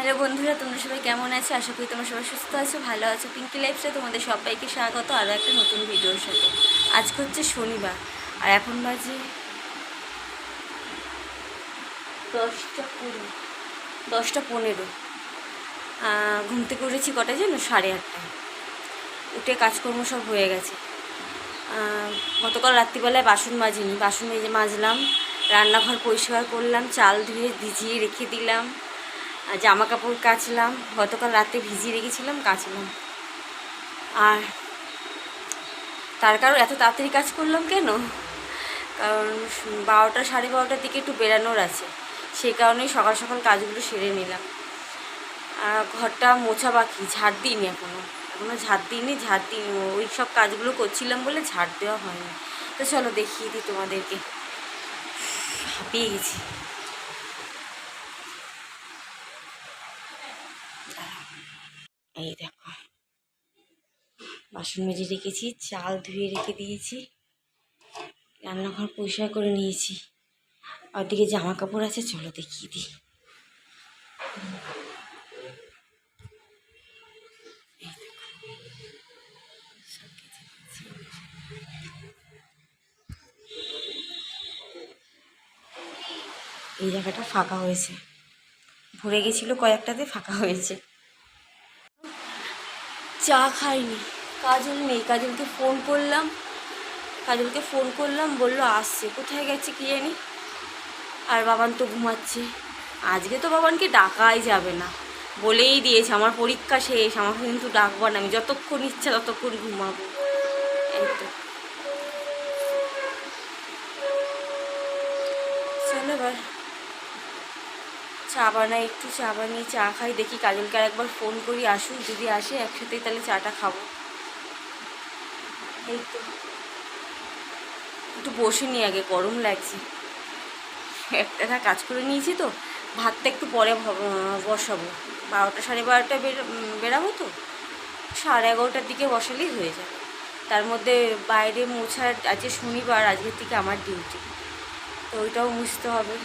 Hello বন্ধুরা, তোমরা সবাই কেমন আছো? আশা করি তোমরা সবাই সুস্থ আছো, ভালো আছো। পিঙ্কি লাইফসে তোমাদের সবাইকে স্বাগত আরও একটা নতুন ভিডিওর সাথে। আজকে হচ্ছে শনিবার, আর এখন বাজে দশটা কুড়ি, দশটা পনেরো। ঘুম থেকে উঠেছি কটায় জানো সাড়ে আটটায়। উঠে কাজকর্ম সব হয়ে গেছে। গতকাল রাত্রিবেলায় বাসন মাজিনি। বাসন মেজে মাজলাম, রান্নাঘর পরিষ্কার করলাম, চাল ধুয়ে ভিজিয়ে রেখে দিলাম। জামা কাপড় কাচলাম, গতকাল রাতে ভিজিয়ে রেখেছিলাম, কাচলাম। আর তার কারণ এত তাড়াতাড়ি কাজ করলাম কেন? কারণ বারোটা সাড়ে বারোটার দিকে একটু বেরানোর আছে। সেই কারণেই সকাল সকাল কাজগুলো সেরে নিলাম। আর ঘরটা মোছা বাকি, ঝাড় দিইনি এখনও এখনও ঝাড় দিইনি ঝাড় দিইনি। ওই সব কাজগুলো করছিলাম বলে ঝাড় দেওয়া হয়নি। তো চলো দেখিয়ে দিই তোমাদেরকে। হাঁপিয়ে গেছি। এই দেখো। বাসন মেজে রেখেছি, চাল ধুয়ে রেখে দিয়েছি। রান্নাঘর পরিষ্কার করে নিয়েছি। আর দিকে জামা কাপড় আছে, চলো দেখিয়ে দিই। এই জায়গাটা ফাঁকা হয়েছে। ভরে গেছিল কয়েকটাতে, ফাঁকা হয়েছে। চা খাইনি। কাজল নেই। কাজলকে ফোন করলাম। কাজলকে ফোন করলাম, বলল, আসছে। কোথায় গেছে কি জানি? আর বাবান তো ঘুমাচ্ছে। আজকে তো বাবানকে ডাকাই যাবে না। বলেই দিয়েছে, আমার পরীক্ষা শেষ। আমাকে কিন্তু ডাকবো না। আমি যতক্ষণ ইচ্ছা ততক্ষণ ঘুমাবো। এই তো। চলো এবার চা বানাই, একটু চা বানিয়ে চা খাই, দেখি কাজলকে আর একবার ফোন করি, আসুক, যদি আসে একসাথেই তাহলে চাটা খাব। এই তো। একটু বসে নি আগে, গরম লাগছে। একটা কাজ করে নিয়েছি তো, ভাতটা একটু পরে বসাবো। বারোটা, সাড়ে বারোটা বের বেরাবো তো, সাড়ে এগারোটার দিকে বসালেই হয়ে যাবে তার মধ্যে বাইরে মোছার, আজকে শনিবার আজকের থেকে আমার ডিউটি। তো ওইটাও মুছতে হবে।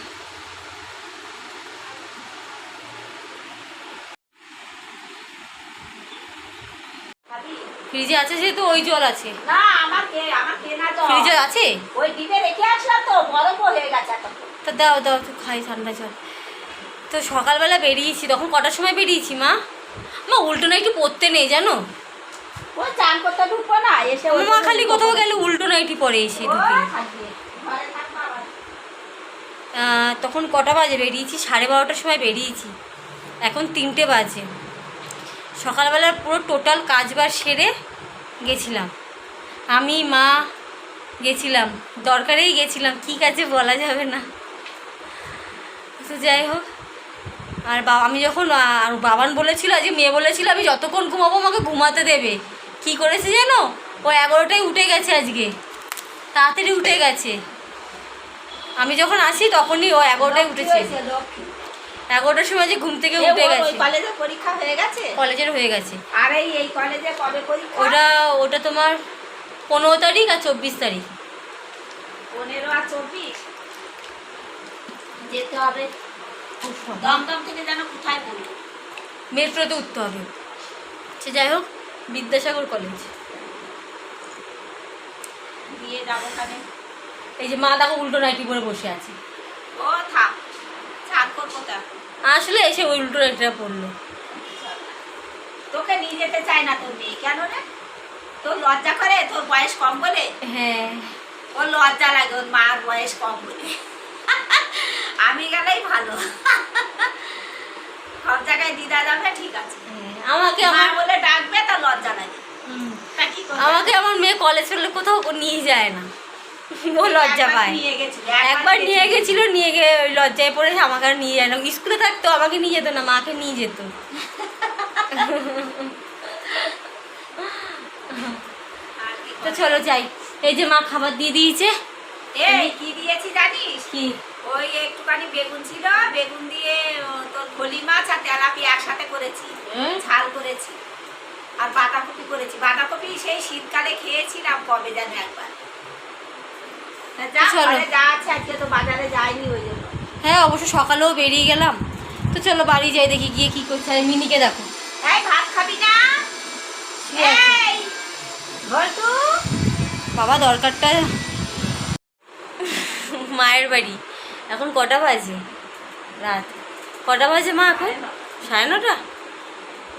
ফ্রিজে আছে যেহেতু ওই জল আছে। না আমার কে আমার কেনা জল ফ্রিজে আছে? ওই ডিবে রেখে আসলাম তো বরফ হয়ে গেছে তো দাও দাও তো খাই ঠান্ডা জল। তো সকালবেলা বেরিয়েছি তখন কটার সময় বেরিয়েছি মা? মা উল্টো নাইটি পরতে নেই জানো? ওই চান করতে ঢুকবো না এসে মা খালি কোথাও গেলে উল্টো নাইটি পরে এসে ঢুকে। তখন কটা বাজে? বেরিয়েছি সাড়ে বারোটার সময় বেরিয়েছি। এখন তিনটে বাজে। সকালবেলার পুরো টোটাল কাজবার সেরে গেছিলাম। আমি, মা গেছিলাম। দরকারেই গেছিলাম, কী কাজে বলা যাবে না। তো যাই হোক, আর বা আমি যখন আর বাবান বলেছিল আজকে মেয়ে বলেছিল, আমি যতক্ষণ ঘুমাবো আমাকে ঘুমাতে দেবে। কি করেছে জানো? ও এগারোটায় উঠে গেছে আজকে। তাড়াতাড়ি উঠে গেছে। আমি যখন আসি, তখনই ও এগারোটায় উঠেছে। এগারোটার সময় যে ঘুম থেকে উঠে গেছে। কলেজে পরীক্ষা হয়ে গেছে? কলেজের হয়ে গেছে। আর এই এই কলেজে কবে পরীক্ষা? ওটা ওটা তোমার পনেরো তারিখ আর চব্বিশ তারিখ। পনেরো আর চব্বিশ? যেতে হবে দমদম থেকে যেন কোথায় বলব মেট্রোতে উঠতে হবে। সে যাই হোক বিদ্যাসাগর কলেজ দিয়ে যাব এই যে মা দেখো উল্টো নাইটি পরে বসে আছে। ও থাক চান করব তো এখন। আসলে এসে উল্টো নাইটিটা পড়ল। তোকে নিয়ে যেতে চায় না তোর মেয়ে কেন রে? তোর লজ্জা করে? তোর বয়স কম বলে? হ্যাঁ। ওর লজ্জা লাগে ওর মার বয়স কম বলে। আমি গেলেই ভালো। সব জায়গায় দিদা যাবে ঠিক আছে। হ্যাঁ, আমাকে আমার বলে ডাকবে তা লজ্জা লাগে? আমাকে আমার মেয়ে কলেজ কোথাও নিয়ে যায় না। ও লজ্জা পায়। একবার নিয়ে গেছিল। নিয়ে গিয়ে ওই লজ্জায় পড়ে আমাকে আর নিয়ে যায় না। স্কুলে থাকতো আমাকে নিয়ে যেত না মাকে নিয়ে যেত। তো চলো যাই। এই যে মা খাবার দিয়ে দিয়েছে। এই কি দিয়েছি জানিস? কি? ওই একটুখানি বেগুন ছিল বেগুন দিয়ে তোর ফলি মাছ আর তেলাপি একসাথে করেছি? ঝাল করেছি। আর বাঁধাকপি করেছি। বাঁধাকপি সেই শীতকালে খেয়েছিলাম কবে যেন একবার। চলো। ঘরে যা তো বাজারে যাইনি ওই জন্য। হ্যাঁ অবশ্য সকালেও বেরিয়ে গেলাম। তো চলো বাড়ি যাই দেখি গিয়ে কি করছে। আর মিনিকে দেখো। বাবা দরকারটা। মায়ের বাড়ি। এখন কটা বাজে? রাত। কটা বাজে মা এখন? সাড়ে নটা।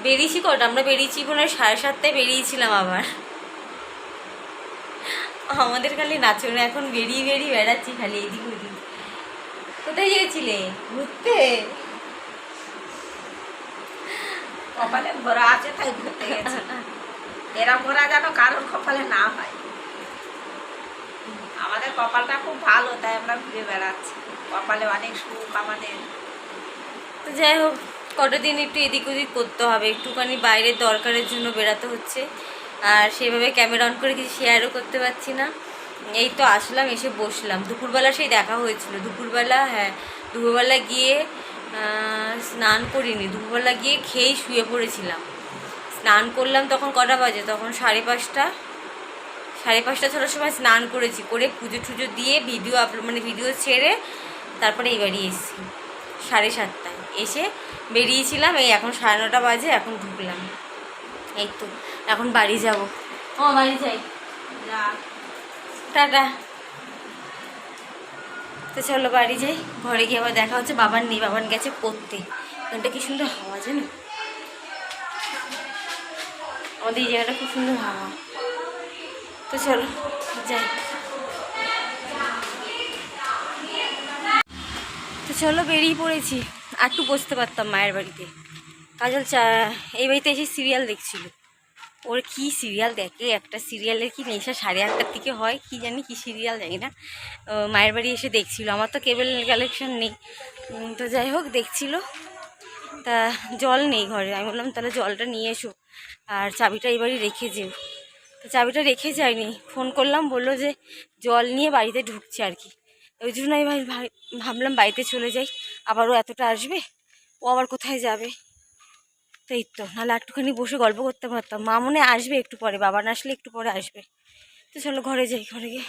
বেরিয়েছি কটা? আমরা বেরিয়েছি মনে হয় সাড়ে সাতটায় বেরিয়েছিলাম আবার। আমাদের খালি নাচনে এখন বেরিয়ে বেরিয়ে বেড়াচ্ছি খালি এদিক ওদিক। কোথায় গিয়েছিলে? ঘুরতে। কপালে ঘোরা আছে তাই ঘুরতে গেছি। এরম ঘোরা যেন কারোর কপালে না হয়। আমাদের কপালটা খুব ভালো তাই আমরা ঘুরে বেড়াচ্ছি। কপালে অনেক সুখ আমাদের। তো যাই হোক কটা দিন একটু এদিক ওদিক করতে হবে? একটুখানি বাইরের দরকারের জন্য বেরাতে হচ্ছে। আর সেভাবে ক্যামেরা অন করে কিছু শেয়ারও করতে পারছি না। এই তো আসলাম, এসে বসলাম। দুপুরবেলা সেই দেখা হয়েছিল। দুপুরবেলা হ্যাঁ দুপুরবেলা গিয়ে স্নান করিনি। দুপুরবেলা গিয়ে খেয়েই শুয়ে পড়েছিলাম। স্নান করলাম তখন কটা বাজে? তখন সাড়ে পাঁচটা। সাড়ে পাঁচটা ছটার সময় স্নান করেছি। করে পুজো টুজো দিয়ে ভিডিও আপলোড মানে ভিডিও ছেড়ে তারপরে এই বাড়ি এসেছি। সাড়ে সাতটায়। এসে বেরিয়েছিলাম। এই এখন সাড়ে নটা বাজে, এখন ঢুকলাম। এই তো। এখন বাড়ি যাব। ও বাড়ি যাই। টাটা। তো চলো বাড়ি যাই। ঘরে গিয়ে আবার দেখা হচ্ছে। বাবার নেই বাবার গেছে পড়তে। এখানটা কি সুন্দর হাওয়া জানো? আমাদের এই জায়গাটা খুব সুন্দর হাওয়া। তো চলো যাই। তো চলো বেরিয়ে পড়েছি। আর একটু বসতে পারতাম মায়ের বাড়িতে। কাজল চা এই বাড়িতে এসে সিরিয়াল দেখছিল। ওর কি সিরিয়াল দেখে? একটা সিরিয়ালের কি নেশা সাড়ে আটটার দিকে হয়? কি জানি কি সিরিয়াল জানি না। মায়ের বাড়ি এসে দেখছিল। আমার তো কেবল কালেকশন নেই। তো যাই হোক, দেখছিল। তা জল নেই ঘরে। আমি বললাম, তাহলে জলটা নিয়ে এসো। আর চাবিটা এবারই রেখে যেও। তো চাবিটা রেখে যায়নি। ফোন করলাম, বলল যে জল নিয়ে বাড়িতে ঢুকছে আর কি। ওই জন্য আমি ভাই- ভাবলাম বাড়িতে চলে যাই। আবারও এতটা আসবে? ও আবার কোথায় যাবে? তো এই তো, নাহলে একটুখানি বসে গল্প করতে পারতাম। মা মনে আসবে একটু পরে, বাবা না আসলে একটু পরে আসবে। তো চলো ঘরে যাই, ঘরে গিয়ে।